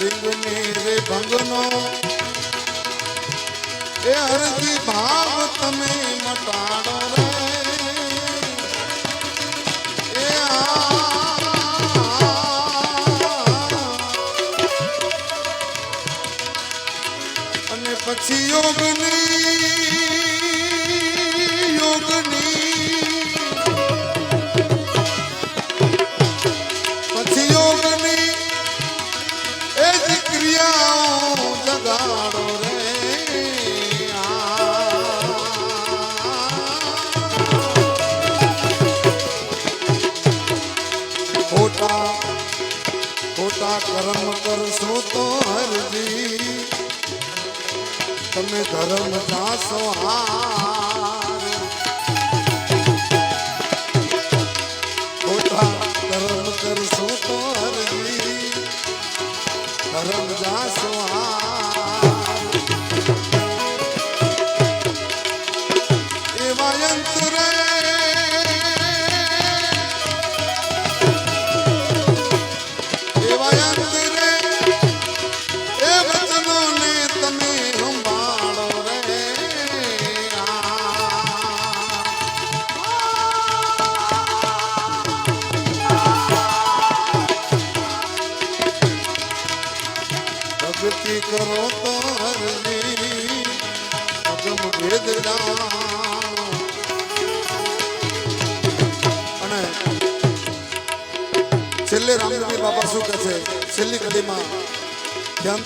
લિંગની રે ભંગનો. એ હરજી ભાવ તમે મટાડો રે. એ પછી યોગની કર્મ કરશો તો હરજી. તમે ધર્મ જાશો હાર ધર્મ જાશો ભક્તિ કરો તો હરજી અગમ વેદના. અને છેલ્લે રામદેવી બાબા શું કહે છે? છેલ્લી કડીમાં ધ્યાન